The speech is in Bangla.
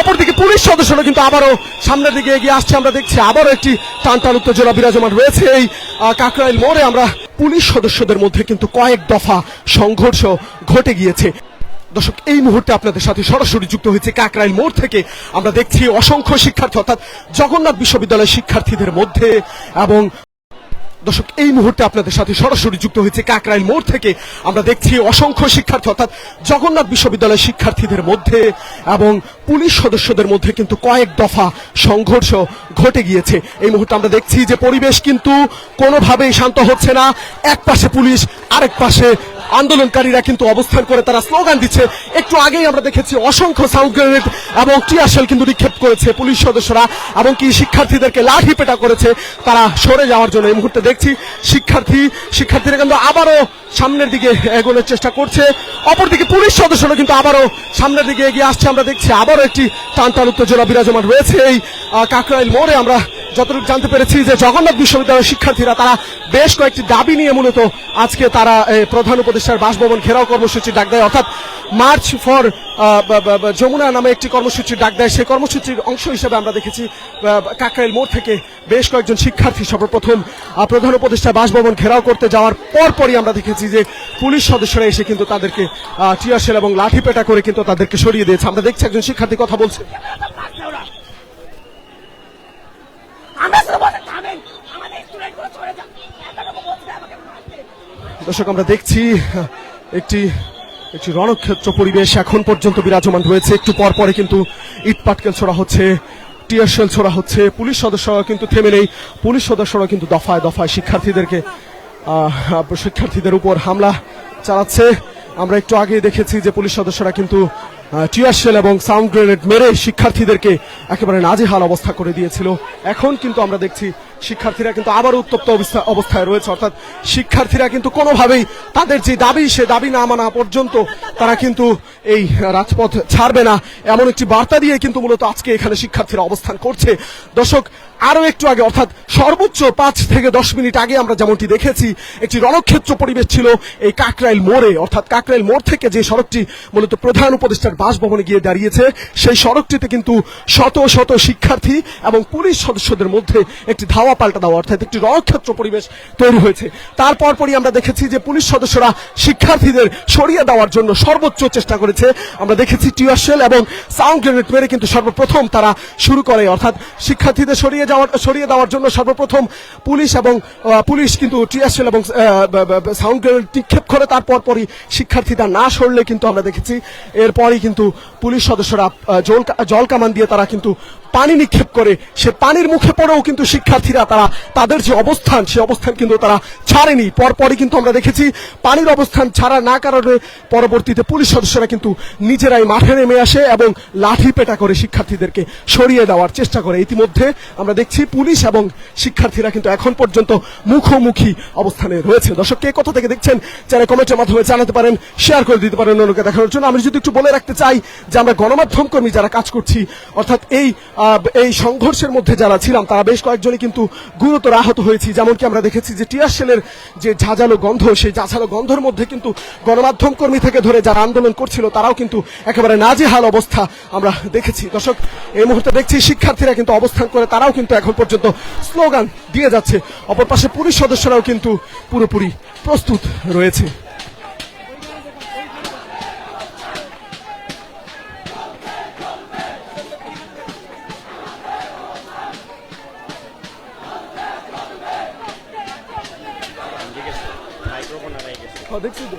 অপরদিকে পুলিশ সদস্যরা কিন্তু আবারও সামনের দিকে এগিয়ে আসছে। আমরা দেখছি আবারও একটি টান টান উত্তেজনা বিরাজমান রয়েছে। এই কাকরাইল মোড়ে আমরা পুলিশ সদস্যদের মধ্যে কিন্তু কয়েক দফা সংঘর্ষ ঘটে গিয়েছে। দর্শক, এই মুহূর্তে আপনাদের সাথে সরাসরি যুক্ত হয়েছে কাকরাইল মোড় থেকে। আমরা দেখছি অসংখ্য শিক্ষার্থী, অর্থাৎ জগন্নাথ বিশ্ববিদ্যালয়ের শিক্ষার্থীদের মধ্যে এবং দর্শক, এই মুহূর্তে আপনাদের সাথে সরাসরি যুক্ত হয়েছে কাকরাইল মোড় থেকে। আমরা দেখছি অসংখ্য শিক্ষার্থী, অর্থাৎ জগন্নাথ বিশ্ববিদ্যালয়ের শিক্ষার্থীদের মধ্যে এবং পুলিশ সদস্যদের মধ্যে কিন্তু কয়েক দফা সংঘর্ষ ঘটে গিয়েছে। এই মুহূর্তে আমরা দেখছি যে পরিবেশ কিন্তু কোনোভাবেই শান্ত হচ্ছে না। এক পাশে পুলিশ, আরেক পাশে আন্দোলনকারীরা কিন্তু অবস্থান করে, তারা স্লোগান দিচ্ছে। একটু আগেই আমরা দেখেছি অসংখ্য সাউন্ড গ্রেনেড এবং টিয়ারশেল কিন্তু নিক্ষেপ করেছে পুলিশ সদস্যরা এবং কি শিক্ষার্থীদেরকে লাঠি পেটা করেছে, তারা সরে যাওয়ার জন্য এই মুহূর্তে দেখছি শিক্ষার্থী, শিক্ষার্থীরা কিন্তু আবারও সামনের দিকে এগোনোর চেষ্টা করছে। অপরদিকে পুলিশ সদস্যরা কিন্তু আবারও সামনের দিকে এগিয়ে আসছে। আমরা দেখছি আবারও একটি টান টান উত্তেজনা বিরাজমান রয়েছে এই কাকরাইল মোড়ে। আমরা যতটুকু জানতে পেরেছি যে জগন্নাথ বিশ্ববিদ্যালয়ের শিক্ষার্থীরা, তারা বেশ কয়েকটি দাবি নিয়ে মূলত আজকে তারা প্রধান উপদেষ্টার বাসভবন ঘেরাও কর্মসূচি ডাক দেয়। অর্থাৎ মার্চ ফর যমুনা নামে একটি কর্মসূচির ডাক দেয়। সেই কর্মসূচির অংশ হিসেবে আমরা দেখেছি কাকরাইল মোড় থেকে বেশ কয়েকজন শিক্ষার্থী সর্বপ্রথম প্রধান উপদেষ্টার বাসভবন ঘেরাও করতে যাওয়ার পরপরই আমরা দেখেছি যে পুলিশ সদস্যরা এসে কিন্তু তাদেরকে টিয়ারশেল এবং লাঠি পেটা করে কিন্তু তাদেরকে সরিয়ে দিয়েছে। আমরা দেখছি একজন শিক্ষার্থী কথা বলছে। দর্শক, আমরা দেখছি, একটি একটি রণক্ষেত্র পরিবেশ এখন পর্যন্ত বিরাজমান রয়েছে। একটু পর পরে কিন্তু ইট পাটকেল ছোড়া হচ্ছে, টিয়ার শেল ছোড়া হচ্ছে, পুলিশ সদস্যরা কিন্তু থেমে নেই। পুলিশ সদস্যরা কিন্তু দফায় দফায় শিক্ষার্থীদেরকে শিক্ষার্থীদের উপর হামলা চালাচ্ছে। আমরা একটু আগে দেখেছি যে পুলিশ সদস্যরা কিন্তু টিয়ার শেল এবং সাউন্ড গ্রেনেড মেরে শিক্ষার্থীদেরকে একেবারে নাজেহাল অবস্থা করে দিয়েছিল। এখন কিন্তু আমরা দেখছি শিক্ষার্থীরা কিন্তু আবার উত্তপ্ত অবস্থা- অবস্থায় রয়েছে। অর্থাৎ শিক্ষার্থীরা কিন্তু কোনোভাবেই তাদের যে দাবি, সে দাবি না মানা পর্যন্ত তারা কিন্তু এই রাজপথ ছাড়বে না। এমন একটি বার্তা দিয়ে কিন্তু মূলত আজকে এখানে শিক্ষার্থীরা অবস্থান করছে। দর্শক, আরও একটু আগে, অর্থাৎ সর্বোচ্চ পাঁচ থেকে দশ মিনিট আগে আমরা যেমনটি দেখেছি, একটি রণক্ষেত্র পরিবেশ ছিল এই কাকরাইল মোড়ে। অর্থাৎ কাকরাইল মোড় থেকে যে সড়কটি মূলত প্রধান উপদেষ্টার বাসভবনে গিয়ে দাঁড়িয়েছে, সেই সড়কটিতে কিন্তু শত শত শিক্ষার্থী এবং পুলিশ সদস্যদের মধ্যে একটি ধাওয়া পাল্টা দেওয়া অর্থাৎ একটি রণক্ষেত্র পরিবেশ তৈরি হয়েছে। তারপর পরই আমরা দেখেছি যে পুলিশ সদস্যরা শিক্ষার্থীদের সরিয়ে দেওয়ার জন্য সর্বোচ্চ চেষ্টা করেছে। আমরা দেখেছি টিয়ারশেল এবং সাউন্ড গ্রেনেড মেরে কিন্তু সর্বপ্রথম তারা শুরু করে। অর্থাৎ শিক্ষার্থীদের সরিয়ে যাওয়ার, সরিয়ে দেওয়ার জন্য সর্বপ্রথম পুলিশ এবং পুলিশ কিন্তু টিয়ারশেল এবং সাউন্ড গ্রেনেড নিক্ষেপ করে। তারপর পরই শিক্ষার্থীরা না সরলে কিন্তু আমরা দেখেছি। এরপরই কিন্তু পুলিশ সদস্যরা জল জল কামান দিয়ে তারা কিন্তু পানি নিক্ষেপ করে, সে পানির মুখে পড়েও কিন্তু শিক্ষার্থীরা তারা, তাদের যে অবস্থান, সে অবস্থান কিন্তু তারা ছাড়েনি। পরপরই কিন্তু আমরা দেখেছি, পানির অবস্থান ছাড়া না কারণে পরবর্তীতে পুলিশ সদস্যরা কিন্তু নিজেরাই মাঠে নেমে আসে এবং লাঠি পেটা করে শিক্ষার্থীদেরকে সরিয়ে দেওয়ার চেষ্টা করে। ইতিমধ্যে আমরা দেখছি পুলিশ এবং শিক্ষার্থীরা কিন্তু এখন পর্যন্ত মুখোমুখি অবস্থানে রয়েছে। দর্শক, কে কোথা থেকে দেখছেন যারা কমেন্টের মাধ্যমে জানাতে পারেন, শেয়ার করে দিতে পারেন অন্যকে দেখানোর জন্য। আমি যদি একটু বলে রাখতে চাই যে আমরা গণমাধ্যম কর্মী যারা কাজ করছি, অর্থাৎ এই এই সংঘর্ষের মধ্যে যারা ছিলাম, তারা বেশ কয়েকজনই কিন্তু গুরুতর আহত হয়েছি। যেমন কি আমরা দেখেছি যে টিয়ার শেলের যে ঝাঁঝালো গন্ধ, সেই ঝাঁঝালো গন্ধর মধ্যে কিন্তু গণমাধ্যম কর্মী থেকে ধরে যারা আন্দোলন করছিল, তারাও কিন্তু একেবারে নাজেহাল অবস্থা আমরা দেখেছি। দর্শক, এই মুহূর্তে দেখছি শিক্ষার্থীরা কিন্তু অবস্থান করে, তারাও কিন্তু এখন পর্যন্ত স্লোগান দিয়ে যাচ্ছে। অপর পাশে পুলিশ সদস্যরাও কিন্তু পুরোপুরি প্রস্তুত রয়েছে। দেখছি তো।